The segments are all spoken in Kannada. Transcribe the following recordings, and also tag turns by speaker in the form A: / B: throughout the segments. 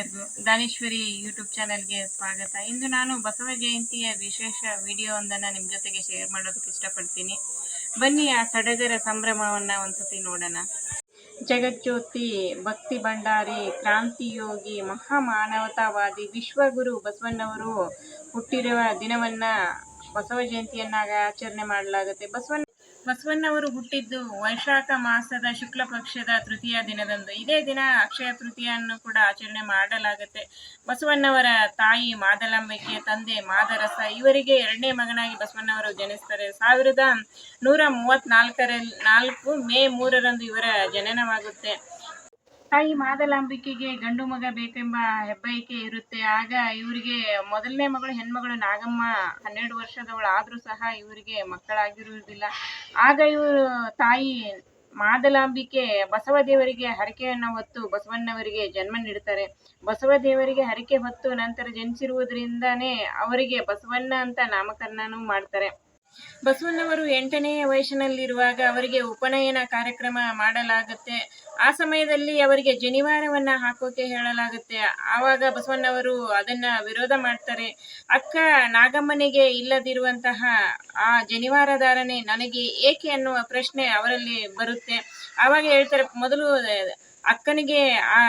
A: ಎಲ್ಲರಿಗೂ ದಾನೇಶ್ವರಿ ಯೂಟ್ಯೂಬ್ ಚಾನೆಲ್ಗೆ ಸ್ವಾಗತ. ಇಂದು ನಾನು ಬಸವ ಜಯಂತಿಯ ವಿಶೇಷ ವಿಡಿಯೋವೊಂದನ್ನು ನಿಮ್ಮ ಜೊತೆಗೆ ಶೇರ್ ಮಾಡೋದಕ್ಕೆ ಇಷ್ಟಪಡ್ತೀನಿ. ಬನ್ನಿ ಆ ಸಡಗರ ಸಂಭ್ರಮವನ್ನು ಒಂದ್ಸತಿ ನೋಡೋಣ. ಜಗಜ್ಯೋತಿ, ಭಕ್ತಿ ಭಂಡಾರಿ ಕ್ರಾಂತಿಯೋಗಿ ಮಹಾಮಾನವತಾವಾದಿ, ವಿಶ್ವಗುರು ಬಸವಣ್ಣವರು ಹುಟ್ಟಿರುವ ದಿನವನ್ನ ಬಸವ ಜಯಂತಿಯನ್ನಾಗ ಆಚರಣೆ ಮಾಡಲಾಗುತ್ತೆ. ಬಸವಣ್ಣ ಬಸವಣ್ಣವರು ಹುಟ್ಟಿದ್ದು ವೈಶಾಖ ಮಾಸದ ಶುಕ್ಲ ಪಕ್ಷದ ತೃತೀಯ ದಿನದಂದು. ಇದೇ ದಿನ ಅಕ್ಷಯ ತೃತೀಯನ್ನು ಕೂಡ ಆಚರಣೆ ಮಾಡಲಾಗುತ್ತೆ. ಬಸವಣ್ಣವರ ತಾಯಿ ಮಾದಲಾಂಬಿಕೆ ತಂದೆ ಮಾದರಸ. ಇವರಿಗೆ ಎರಡನೇ ಮಗನಾಗಿ ಬಸವಣ್ಣವರು ಜನಿಸ್ತಾರೆ. ಸಾವಿರದ ನೂರ ಮೂವತ್ನಾಲ್ಕರಲ್ಲಿ ನಾಲ್ಕು ಮೇ ಮೂರರಂದು ಇವರ ಜನನವಾಗುತ್ತೆ. ತಾಯಿ ಮಾದಲಾಂಬಿಕೆಗೆ ಗಂಡು ಮಗ ಬೇಕೆಂಬ ಹೆಬ್ಬಯಕೆ ಇರುತ್ತೆ. ಆಗ ಇವರಿಗೆ ಮೊದಲನೇ ಮಗಳು ಹೆಣ್ಮಗಳು ನಾಗಮ್ಮ ಹನ್ನೆರಡು ವರ್ಷದವಳು ಆದರೂ ಸಹ ಇವರಿಗೆ ಮಕ್ಕಳಾಗಿರುವುದಿಲ್ಲ. ಆಗ ಇವರು ತಾಯಿ ಮಾದಲಾಂಬಿಕೆ ಬಸವದೇವರಿಗೆ ಹರಕೆಯನ್ನು ಹೊತ್ತು ಬಸವಣ್ಣವರಿಗೆ ಜನ್ಮ ನೀಡುತ್ತಾರೆ ಬಸವದೇವರಿಗೆ ಹರಕೆ ಹೊತ್ತು ನಂತರ ಜನಿಸಿರುವುದರಿಂದಾನೇ ಅವರಿಗೆ ಬಸವಣ್ಣ ಅಂತ ನಾಮಕರಣನೂ ಮಾಡ್ತಾರೆ. ಬಸವಣ್ಣವರು ಎಂಟನೆಯ ವಯಸ್ಸಿನಲ್ಲಿರುವಾಗ ಅವರಿಗೆ ಉಪನಯನ ಕಾರ್ಯಕ್ರಮ ಮಾಡಲಾಗುತ್ತೆ. ಆ ಸಮಯದಲ್ಲಿ ಅವರಿಗೆ ಜನಿವಾರವನ್ನ ಹಾಕೋಕೆ ಹೇಳಲಾಗುತ್ತೆ. ಆವಾಗ ಬಸವಣ್ಣವರು ಅದನ್ನ ವಿರೋಧ ಮಾಡ್ತಾರೆ. ಅಕ್ಕ ನಾಗಮ್ಮನಿಗೆ ಇಲ್ಲದಿರುವಂತಹ ಆ ಜನಿವಾರ ಧಾರಣೆ ನನಗೆ ಏಕೆ ಅನ್ನುವ ಪ್ರಶ್ನೆ ಅವರಲ್ಲಿ ಬರುತ್ತೆ. ಆವಾಗ ಹೇಳ್ತಾರೆ, ಮೊದಲು ಅಕ್ಕನಿಗೆ ಆ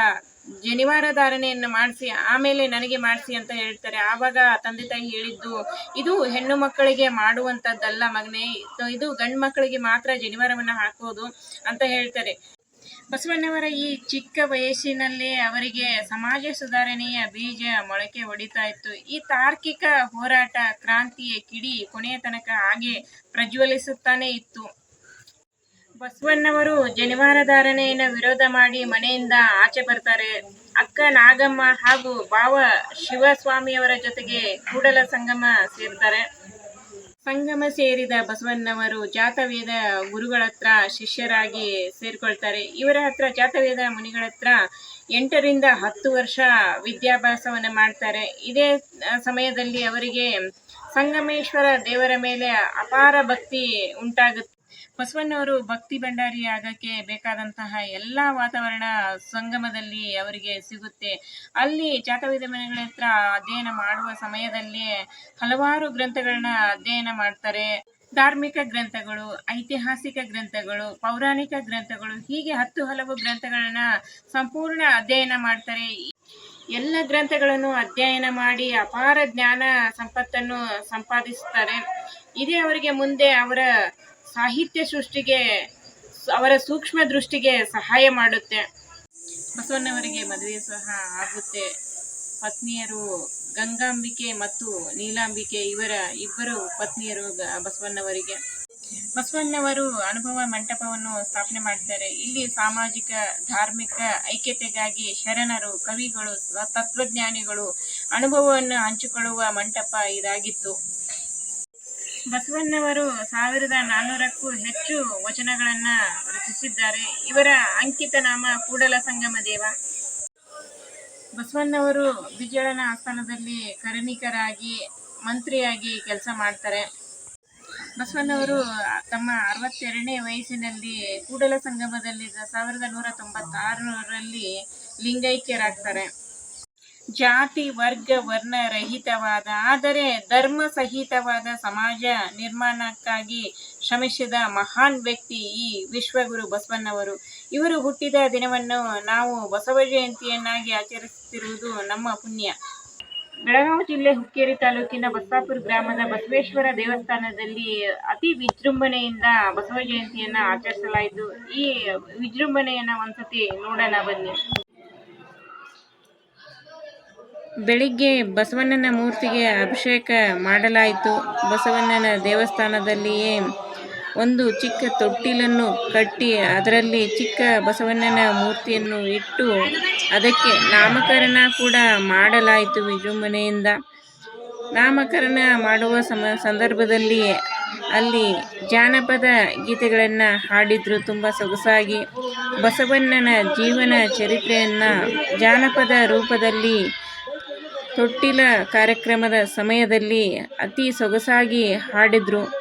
A: ಜನಿವಾರ ಧಾರಣೆಯನ್ನು ಮಾಡಿಸಿ, ಆಮೇಲೆ ನನಗೆ ಮಾಡಿಸಿ ಅಂತ ಹೇಳ್ತಾರೆ. ಆವಾಗ ತಂದೆ ತಾಯಿ ಹೇಳಿದ್ದು, ಇದು ಹೆಣ್ಣು ಮಕ್ಕಳಿಗೆ ಮಾಡುವಂಥದ್ದಲ್ಲ ಮಗನೇ. ಇದು- ಗಂಡು ಮಕ್ಕಳಿಗೆ ಮಾತ್ರ ಜನಿವಾರವನ್ನು ಹಾಕೋದು ಅಂತ ಹೇಳ್ತಾರೆ. ಬಸವಣ್ಣವರ ಈ ಚಿಕ್ಕ ವಯಸ್ಸಿನಲ್ಲೇ ಅವರಿಗೆ ಸಮಾಜ ಸುಧಾರಣೆಯ ಬೀಜ ಮೊಳಕೆ ಹೊಡಿತಾ ಇತ್ತು. ಈ ತಾರ್ಕಿಕ ಹೋರಾಟ, ಕ್ರಾಂತಿಯ ಕಿಡಿ ಕೊನೆಯ ತನಕ ಹಾಗೆ ಪ್ರಜ್ವಲಿಸುತ್ತಾನೆ ಇತ್ತು. ಬಸವಣ್ಣವರು ಜನಿವಾರ ಧಾರಣೆಯನ್ನು ವಿರೋಧ ಮಾಡಿ ಮನೆಯಿಂದ ಆಚೆ ಬರ್ತಾರೆ. ಅಕ್ಕ ನಾಗಮ್ಮ ಹಾಗೂ ಭಾವ ಶಿವಸ್ವಾಮಿಯವರ ಜೊತೆಗೆ ಕೂಡಲ ಸಂಗಮ ಸೇರ್ತಾರೆ. ಸಂಗಮ ಸೇರಿದ ಬಸವಣ್ಣವರು ಜಾತವೇದ ಗುರುಗಳ ಹತ್ರ ಶಿಷ್ಯರಾಗಿ ಸೇರ್ಕೊಳ್ತಾರೆ. ಇವರ ಹತ್ರ ಜಾತವೇದ ಮುನಿಗಳ ಹತ್ರ ಎಂಟರಿಂದ ಹತ್ತು ವರ್ಷ ವಿದ್ಯಾಭ್ಯಾಸವನ್ನು ಮಾಡ್ತಾರೆ. ಇದೇ ಸಮಯದಲ್ಲಿ ಅವರಿಗೆ ಸಂಗಮೇಶ್ವರ ದೇವರ ಮೇಲೆ ಅಪಾರ ಭಕ್ತಿ ಉಂಟಾಗುತ್ತೆ ಬಸವಣ್ಣವರು ಭಕ್ತಿ ಭಂಡಾರಿ ಆಗಕ್ಕೆ ಬೇಕಾದಂತಹ ಎಲ್ಲ ವಾತಾವರಣ ಸಂಗಮದಲ್ಲಿ ಅವರಿಗೆ ಸಿಗುತ್ತೆ. ಅಲ್ಲಿ ಜಾತವೇದ ಮನೆಗಳ ಹತ್ರ ಅಧ್ಯಯನ ಮಾಡುವ ಸಮಯದಲ್ಲಿ ಹಲವಾರು ಗ್ರಂಥಗಳನ್ನ ಅಧ್ಯಯನ ಮಾಡ್ತಾರೆ. ಧಾರ್ಮಿಕ ಗ್ರಂಥಗಳು, ಐತಿಹಾಸಿಕ ಗ್ರಂಥಗಳು, ಪೌರಾಣಿಕ ಗ್ರಂಥಗಳು, ಹೀಗೆ ಹತ್ತು ಹಲವು ಗ್ರಂಥಗಳನ್ನ ಸಂಪೂರ್ಣ ಅಧ್ಯಯನ ಮಾಡ್ತಾರೆ. ಎಲ್ಲ ಗ್ರಂಥಗಳನ್ನು ಅಧ್ಯಯನ ಮಾಡಿ ಅಪಾರ ಜ್ಞಾನ ಸಂಪತ್ತನ್ನು ಸಂಪಾದಿಸುತ್ತಾರೆ ಇದೇ ಅವರಿಗೆ ಮುಂದೆ ಅವರ ಸಾಹಿತ್ಯ ಸೃಷ್ಟಿಗೆ, ಅವರ ಸೂಕ್ಷ್ಮ ದೃಷ್ಟಿಗೆ ಸಹಾಯ ಮಾಡುತ್ತೆ. ಬಸವಣ್ಣವರಿಗೆ ಮದುವೆ ಸಹ ಆಗುತ್ತೆ. ಪತ್ನಿಯರು ಗಂಗಾಂಬಿಕೆ ಮತ್ತು ನೀಲಾಂಬಿಕೆ ಇವರ ಇಬ್ಬರು ಪತ್ನಿಯರು ಬಸವಣ್ಣವರಿಗೆ. ಬಸವಣ್ಣವರು ಅನುಭವ ಮಂಟಪವನ್ನು ಸ್ಥಾಪನೆ ಮಾಡಿದ್ದಾರೆ. ಇಲ್ಲಿ ಸಾಮಾಜಿಕ, ಧಾರ್ಮಿಕ ಐಕ್ಯತೆಗಾಗಿ ಶರಣರು, ಕವಿಗಳು ತತ್ವಜ್ಞಾನಿಗಳು ಅನುಭವವನ್ನು ಹಂಚಿಕೊಳ್ಳುವ ಮಂಟಪ ಇದಾಗಿತ್ತು. ಬಸವಣ್ಣವರು ಸಾವಿರದ ನಾನ್ನೂರಕ್ಕೂ ಹೆಚ್ಚು ವಚನಗಳನ್ನ ರಚಿಸಿದ್ದಾರೆ. ಇವರ ಅಂಕಿತ ನಾಮ ಕೂಡಲ ಸಂಗಮ ದೇವ. ಬಸವಣ್ಣವರು ವಿಜಯಣ್ಣ ಆಸ್ಥಾನದಲ್ಲಿ ಕರಣಿಕರಾಗಿ ಮಂತ್ರಿಯಾಗಿ ಕೆಲಸ ಮಾಡ್ತಾರೆ. ಬಸವಣ್ಣವರು ತಮ್ಮ ಅರವತ್ತೆರಡನೇ ವಯಸ್ಸಿನಲ್ಲಿ ಕೂಡಲ ಸಂಗಮದಲ್ಲಿ ಸಾವಿರದ ನೂರ ತೊಂಬತ್ತಾರರಲ್ಲಿ ಲಿಂಗೈಕ್ಯರಾಗ್ತಾರೆ. ಜಾತಿ, ವರ್ಗ ವರ್ಣ ರಹಿತವಾದ ಆದರೆ ಧರ್ಮ ಸಹಿತವಾದ ಸಮಾಜ ನಿರ್ಮಾಣಕ್ಕಾಗಿ ಶ್ರಮಿಸಿದ ಮಹಾನ್ ವ್ಯಕ್ತಿ ಈ ವಿಶ್ವಗುರು ಬಸವಣ್ಣವರು. ಇವರು ಹುಟ್ಟಿದ ದಿನವನ್ನು ನಾವು ಬಸವ ಜಯಂತಿಯನ್ನಾಗಿ ಆಚರಿಸುತ್ತಿರುವುದು ನಮ್ಮ ಪುಣ್ಯ. ಬೆಳಗಾವಿ ಜಿಲ್ಲೆ ಹುಕ್ಕೇರಿ ತಾಲೂಕಿನ ಬಸ್ಸಾಪುರ ಗ್ರಾಮದ ಬಸವೇಶ್ವರ ದೇವಸ್ಥಾನದಲ್ಲಿ ಅತಿ ವಿಜೃಂಭಣೆಯಿಂದ ಬಸವ ಜಯಂತಿಯನ್ನ ಆಚರಿಸಲಾಯಿತು. ಈ ವಿಜೃಂಭಣೆಯನ್ನ ಒಂದ್ಸತಿ ನೋಡೋಣ ಬನ್ನಿ. ಬೆಳಿಗ್ಗೆ ಬಸವಣ್ಣನ ಮೂರ್ತಿಗೆ ಅಭಿಷೇಕ ಮಾಡಲಾಯಿತು. ಬಸವಣ್ಣನ ದೇವಸ್ಥಾನದಲ್ಲಿಯೇ ಒಂದು ಚಿಕ್ಕ ತೊಟ್ಟಿಲನ್ನು ಕಟ್ಟಿ ಅದರಲ್ಲಿ ಚಿಕ್ಕ ಬಸವಣ್ಣನ ಮೂರ್ತಿಯನ್ನು ಇಟ್ಟು ಅದಕ್ಕೆ ನಾಮಕರಣ ಕೂಡ ಮಾಡಲಾಯಿತು ವಿಜೃಂಭಣೆಯಿಂದ. ನಾಮಕರಣ ಮಾಡುವ ಸಮ, ಸಂದರ್ಭದಲ್ಲಿ ಅಲ್ಲಿ ಜಾನಪದ ಗೀತೆಗಳನ್ನು ಹಾಡಿದ್ರು. ತುಂಬ ಸೊಗಸಾಗಿ ಬಸವಣ್ಣನ ಜೀವನ ಚರಿತ್ರೆಯನ್ನು ಜಾನಪದ ರೂಪದಲ್ಲಿ ತೊಟ್ಟಿಲ ಕಾರ್ಯಕ್ರಮದ ಸಮಯದಲ್ಲಿ ಅತಿ ಸೊಗಸಾಗಿ ಹಾಡಿದ್ರು.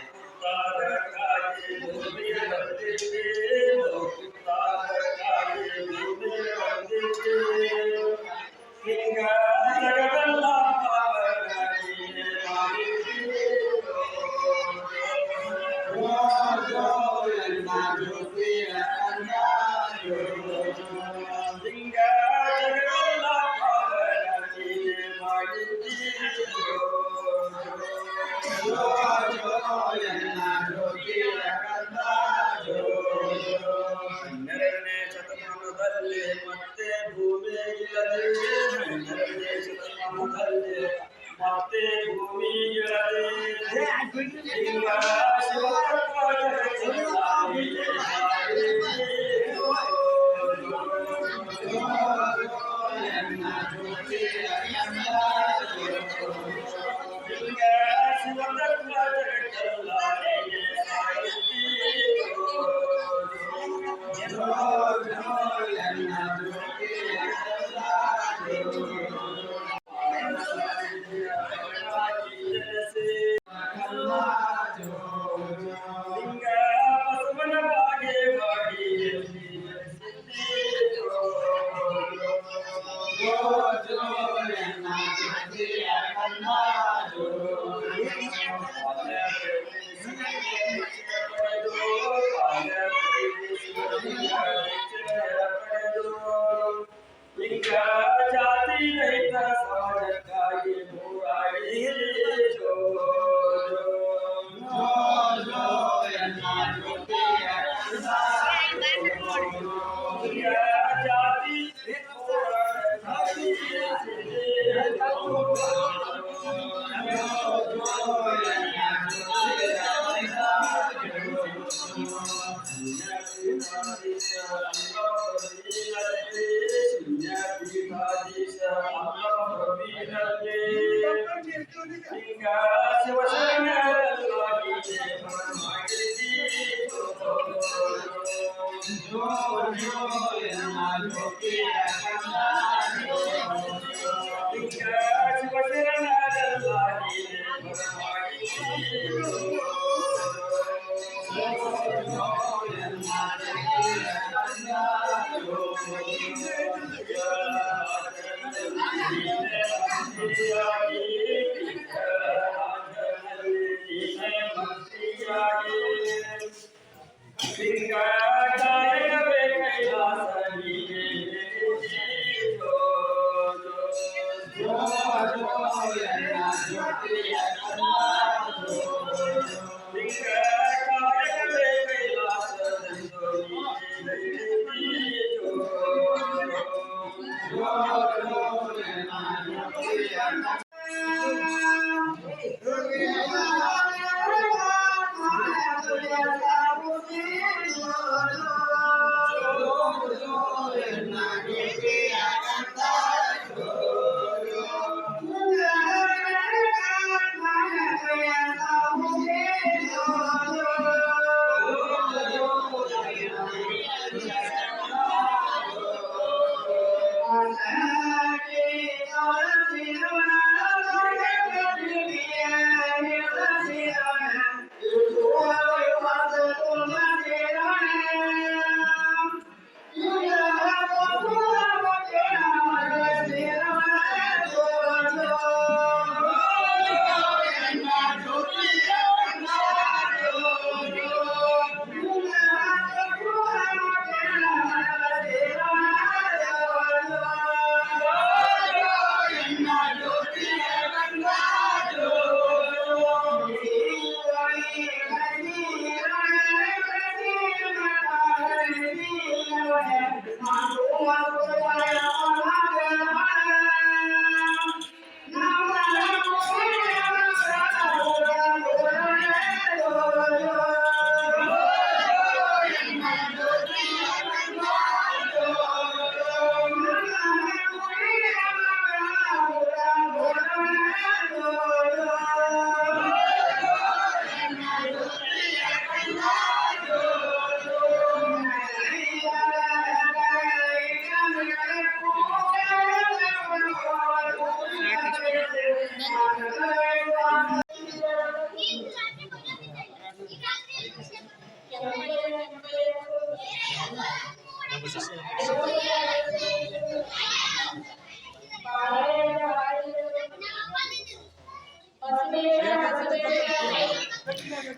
B: Thank
C: you.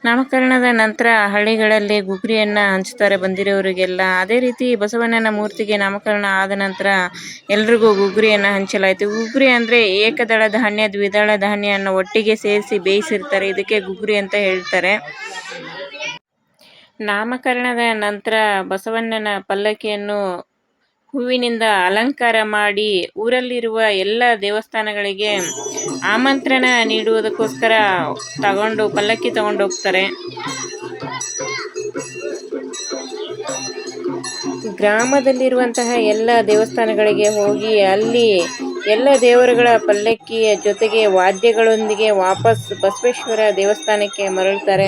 A: ನಾಮಕರಣದ ನಂತರ ಹಳ್ಳಿಗಳಲ್ಲಿ ಗುಗ್ರಿಯನ್ನ ಹಂಚ್ತಾರೆ ಬಂದಿರೋರಿಗೆಲ್ಲ. ಅದೇ ರೀತಿ ಬಸವಣ್ಣನ ಮೂರ್ತಿಗೆ ನಾಮಕರಣ ಆದ ನಂತರ ಎಲ್ರಿಗೂ ಗುಗ್ರಿಯನ್ನ ಹಂಚಲಾಯಿತು. ಗುಗ್ರಿ ಅಂದ್ರೆ ಏಕದಳ ಧಾನ್ಯ, ದ್ವಿದಳ ಧಾನ್ಯವನ್ನು ಒಟ್ಟಿಗೆ ಸೇರಿಸಿ ಬೇಯಿಸಿರ್ತಾರೆ. ಇದಕ್ಕೆ ಗುಗ್ರಿ ಅಂತ ಹೇಳ್ತಾರೆ. ನಾಮಕರಣದ ನಂತರ ಬಸವಣ್ಣನ ಪಲ್ಲಕ್ಕಿಯನ್ನು ಹೂವಿನಿಂದ ಅಲಂಕಾರ ಮಾಡಿ ಊರಲ್ಲಿರುವ ಎಲ್ಲ ದೇವಸ್ಥಾನಗಳಿಗೆ ಆಮಂತ್ರಣ ನೀಡುವುದಕ್ಕೋಸ್ಕರ ತಗೊಂಡು ಪಲ್ಲಕ್ಕಿ ತಗೊಂಡು ಹೋಗ್ತಾರೆ. ಗ್ರಾಮದಲ್ಲಿರುವಂತಹ ಎಲ್ಲ ದೇವಸ್ಥಾನಗಳಿಗೆ ಹೋಗಿ ಅಲ್ಲಿ ಎಲ್ಲ ದೇವರುಗಳ ಪಲ್ಲಕ್ಕಿಯ ಜೊತೆಗೆ ವಾದ್ಯಗಳೊಂದಿಗೆ ವಾಪಸ್ ಬಸವೇಶ್ವರ ದೇವಸ್ಥಾನಕ್ಕೆ ಮರಳುತ್ತಾರೆ.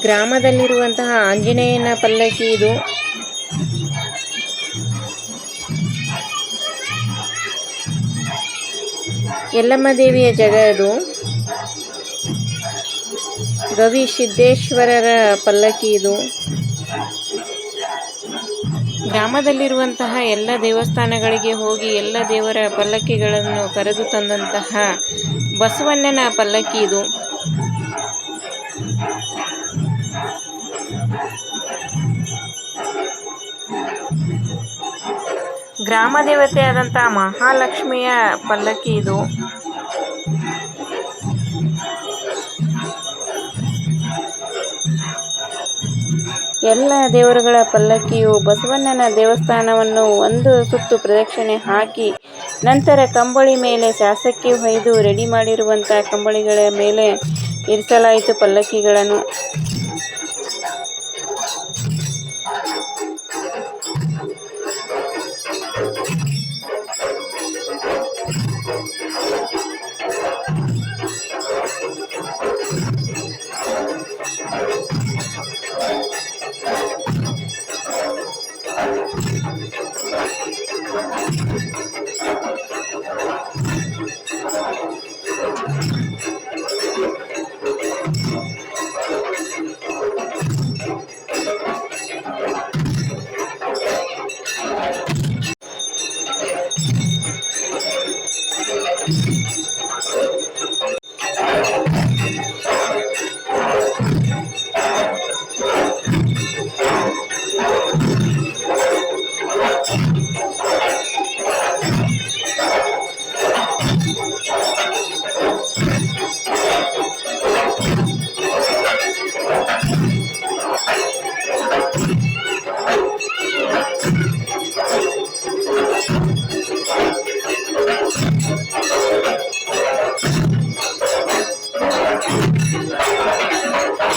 A: ಗ್ರಾಮದಲ್ಲಿರುವಂತಹ ಆಂಜನೇಯನ ಪಲ್ಲಕ್ಕಿ ಇದು. ಯಲ್ಲಮ್ಮ ದೇವಿಯ ಜಾಗ ಇದು ಗವಿ ಸಿದ್ದೇಶ್ವರರ ಪಲ್ಲಕ್ಕಿ ಇದು. ಗ್ರಾಮದಲ್ಲಿರುವಂತಹ ಎಲ್ಲ ದೇವಸ್ಥಾನಗಳಿಗೆ ಹೋಗಿ ಎಲ್ಲ ದೇವರ ಪಲ್ಲಕ್ಕಿಗಳನ್ನು ಕರೆದು ತಂದಂತಹ ಬಸವಣ್ಣನ ಪಲ್ಲಕ್ಕಿ ಇದು. ಗ್ರಾಮ ಆದಂತಹ ಮಹಾಲಕ್ಷ್ಮಿಯ ಪಲ್ಲಕ್ಕಿ ಇದು. ಎಲ್ಲ ದೇವರುಗಳ ಪಲ್ಲಕ್ಕಿಯು ಬಸವಣ್ಣನ ದೇವಸ್ಥಾನವನ್ನು ಒಂದು ಸುತ್ತು ಪ್ರದಕ್ಷಿಣೆ ಹಾಕಿ ನಂತರ ಕಂಬಳಿ ಮೇಲೆ ಶಾಸಕ್ಕೆ ಹೊಯ್ದು ರೆಡಿ ಮಾಡಿರುವಂಥ ಕಂಬಳಿಗಳ ಮೇಲೆ ಇರಿಸಲಾಯಿತು ಪಲ್ಲಕ್ಕಿಗಳನ್ನು.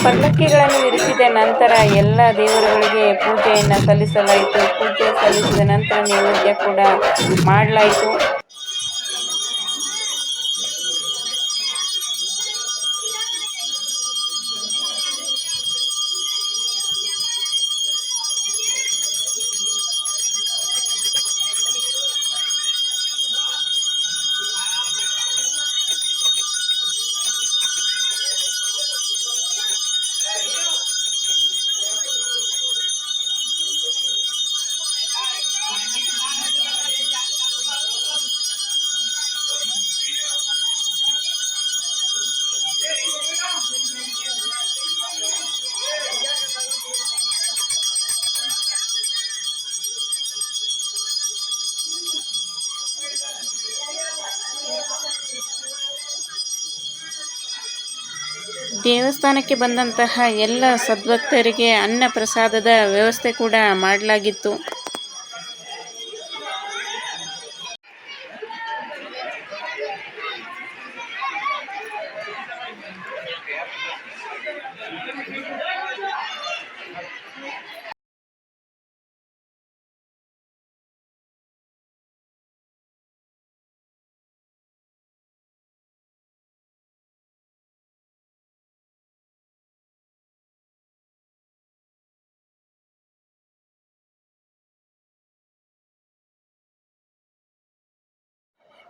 A: ಪಲ್ಲಕ್ಕಿಗಳನ್ನು ಇರಿಸಿದ ನಂತರ ಎಲ್ಲ ದೇವರುಗಳಿಗೆ ಪೂಜೆಯನ್ನು ಸಲ್ಲಿಸಲಾಯಿತು. ಪೂಜೆ ಸಲ್ಲಿಸಿದ ನಂತರ ನೈವೇದ್ಯ ಕೂಡ ಮಾಡಲಾಯಿತು. ದೇವಸ್ಥಾನಕ್ಕೆ ಬಂದಂತಹ ಎಲ್ಲ ಸದ್ಭಕ್ತರಿಗೆ ಅನ್ನ ಪ್ರಸಾದದ ವ್ಯವಸ್ಥೆ ಕೂಡ ಮಾಡಲಾಗಿತ್ತು.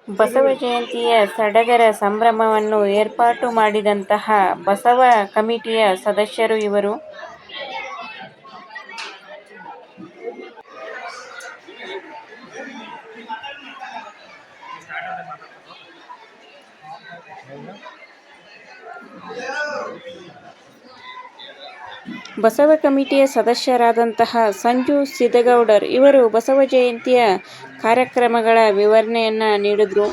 A: ಬಸವ ಜಯಂತಿಯ ಸಡಗರ ಸಂಭ್ರಮವನ್ನು ಏರ್ಪಾಟು ಮಾಡಿದಂತಹ ಬಸವ ಕಮಿಟಿಯ ಸದಸ್ಯರು ಇವರು. ಬಸವ ಕಮಿಟಿಯ ಸದಸ್ಯರಾದಂತಹ ಸಂಜು ಸಿದ್ದಗೌಡರ್ ಇವರು ಬಸವ ಜಯಂತಿಯ ಕಾರ್ಯಕ್ರಮಗಳ ವಿವರಣೆಯನ್ನ ನೀಡಿದ್ರು.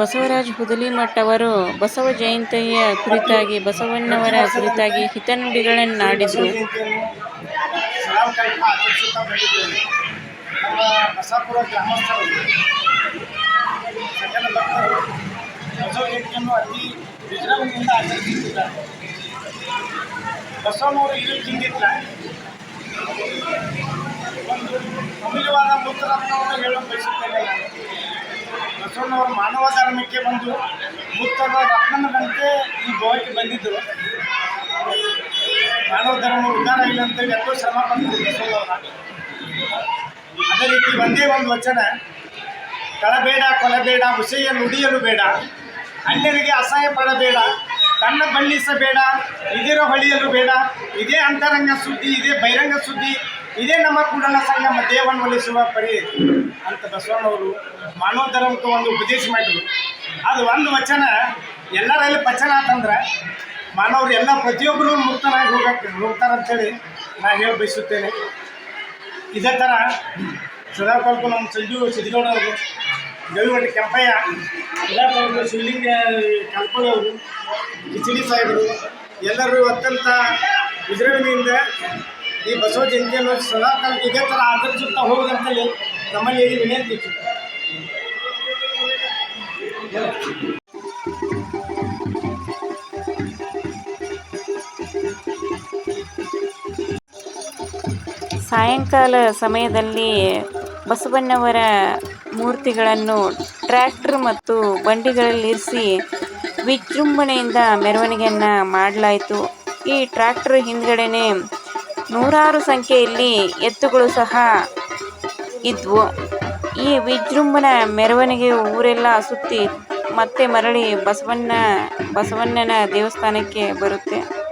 A: ಬಸವರಾಜ್ ಹುದಲಿಮಠ್ ಅವರು ಬಸವ ಜಯಂತಿಯ ಕುರಿತಾಗಿ ಬಸವಣ್ಣವರ ಕುರಿತಾಗಿ ಹಿತನುಡಿಗಳನ್ನಾಡಿದರು
D: ಒಂದು ಅಮೂಲ್ಯವಾದ ಮೂತ್ರರತ್ನವನ್ನು ಹೇಳಲು ಬಯಸುತ್ತೇನೆ. ಬಸವಣ್ಣವರು ಮಾನವ ಧರ್ಮಕ್ಕೆ ಬಂದು ಮುತ್ತದ ರತ್ನದಂತೆ ಈ ಗೋವಾಕ್ಕೆ ಬಂದಿದ್ದರು ಮಾನವ ಧರ್ಮ ಉದ್ಧಾರ ಇಲ್ಲ ಅಂತೇಳಿ ಎಷ್ಟೋ ಶ್ರಮ ಬಂದಿದ್ದರು ಅದೇ ರೀತಿ ಒಂದೇ ಒಂದು ವಚನ ಕಳಬೇಡ ಕೊಲಬೇಡ ವಿಷಯ ನುಡಿಯಲು ಬೇಡ, ಅನ್ಯರಿಗೆ ಅಸಹ್ಯ ಪಡಬೇಡ, ತನ್ನ ಬಣ್ಣಿಸಬೇಡ ಇದಿರೋ ಹೊಳಿಯಲು ಬೇಡ, ಇದೇ ಅಂತರಂಗ ಸುದ್ದಿ, ಇದೇ ಬಹಿರಂಗ ಸುದ್ದಿ ಇದೇ ನಮ್ಮ ಕೂಡಲ ಸಂಗಮ ದೇವನ ಒಲಿಸುವ ಪರಿ ಅಂತ ಬಸವಣ್ಣವರು ಮಾನವ ಧರ್ಮಕ್ಕೆ ಒಂದು ಉಪದೇಶ ಮಾಡಿದ್ರು. ಅದು ಒಂದು ವಚನ ಎಲ್ಲರಲ್ಲಿ ಪಚನ ಆತಂದ್ರೆ ಮಾನವರು ಎಲ್ಲ ಪ್ರತಿಯೊಬ್ಬರು ಮುಕ್ತನಾಗಿ ಹೋಗಕ್ಕೆ ಹೋಗ್ತಾರಂತೇಳಿ ನಾನು ಹೇಳಿ ಬಯಸುತ್ತೇನೆ. ಇದೇ ಥರ ಸದಾಕಾಲಕ್ಕೂ ನಮ್ಮ ಸಂಜು ಸಿದ್ದಗೌಡ ಅವರು ಗವಿಮಠ ಕೆಂಪಯ್ಯ, ಸದಾಕಾಲಕ್ಕೂ ಶಿವಲಿಂಗ ಕಲ್ಪಳ್ಳಿ ಅವರು, ಕಿಚಡಿ ಸಾಹೇಬರು ಎಲ್ಲರೂ ಅತ್ಯಂತ ವಿಜೃಂಭಣೆಯಿಂದ ಈ ಬಸವ ಜಯಂತಿಯನ್ನು ಕಾಲ ಇದೇ ಥರ ಆಚರಿಸುತ್ತಾ ಹೋಗುದಂತೇಳಿ ನಮ್ಮಲ್ಲಿ ವಿನಂತಿ.
A: ಸಾಯಂಕಾಲ ಸಮಯದಲ್ಲಿ ಬಸವಣ್ಣವರ ಮೂರ್ತಿಗಳನ್ನು ಟ್ರ್ಯಾಕ್ಟರ್ ಮತ್ತು ಬಂಡಿಗಳಲ್ಲಿರಿಸಿ ವಿಜೃಂಭಣೆಯಿಂದ ಮೆರವಣಿಗೆಯನ್ನು ಮಾಡಲಾಯಿತು. ಈ ಟ್ರ್ಯಾಕ್ಟರ್ ಹಿಂದ್ಗಡೆನೆ ನೂರಾರು ಸಂಖ್ಯೆಯಲ್ಲಿ ಎತ್ತುಗಳು ಸಹ ಇದ್ವು. ಈ ವಿಜೃಂಭಣೆ ಮೆರವಣಿಗೆ ಊರೆಲ್ಲ ಸುತ್ತಿ ಮತ್ತೆ ಮರಳಿ ಬಸವಣ್ಣ, ಬಸವಣ್ಣನ ದೇವಸ್ಥಾನಕ್ಕೆ ಬರುತ್ತೆ.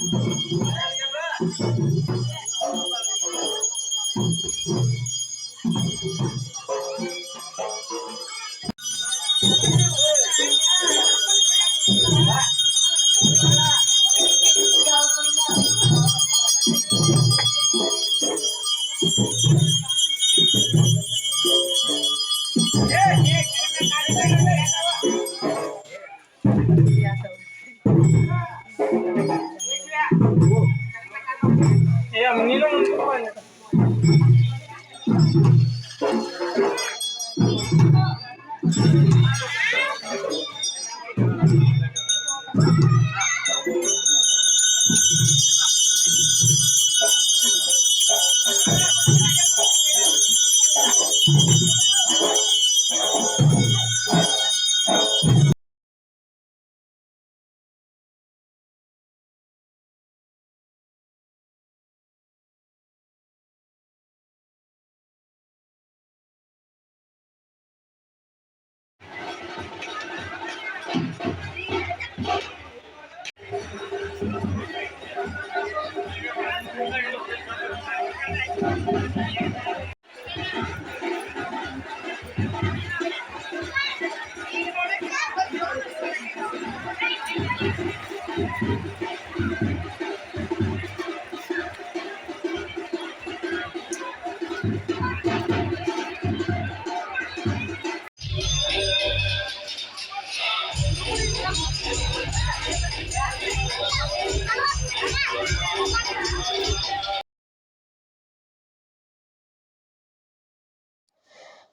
A: Thank you.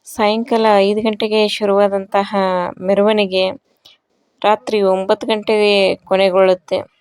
A: ಸಾಯಂಕಾಲ ಐದು ಗಂಟೆಗೆ ಶುರುವಾದಂತಹ ಮೆರವಣಿಗೆ ರಾತ್ರಿ ಒಂಬತ್ತು ಗಂಟೆಗೆ ಕೊನೆಗೊಳ್ಳುತ್ತೆ.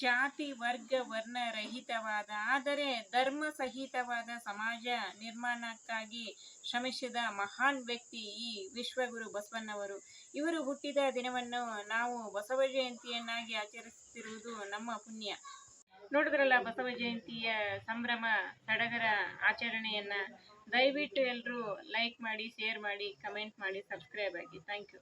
A: ಜಾತಿ ವರ್ಗ ವರ್ಣ ರಹಿತವಾದ, ಆದರೆ ಧರ್ಮ ಸಹಿತವಾದ ಸಮಾಜ ನಿರ್ಮಾಣಕ್ಕಾಗಿ ಶ್ರಮಿಸಿದ ಮಹಾನ್ ವ್ಯಕ್ತಿ ಈ ವಿಶ್ವಗುರು ಬಸವಣ್ಣವರು. ಇವರು ಹುಟ್ಟಿದ ದಿನವನ್ನು ನಾವು ಬಸವ ಜಯಂತಿಯನ್ನಾಗಿ ಆಚರಿಸುತ್ತಿರುವುದು ನಮ್ಮ ಪುಣ್ಯ. ನೋಡಿದ್ರಲ್ಲ ಬಸವ ಜಯಂತಿಯ ಸಂಭ್ರಮ, ಸಡಗರ ಆಚರಣೆಯನ್ನ? ದಯವಿಟ್ಟು ಎಲ್ಲರೂ ಲೈಕ್ ಮಾಡಿ ಶೇರ್ ಮಾಡಿ ಕಮೆಂಟ್ ಮಾಡಿ ಸಬ್ಸ್ಕ್ರೈಬ್ ಆಗಿ. Thank you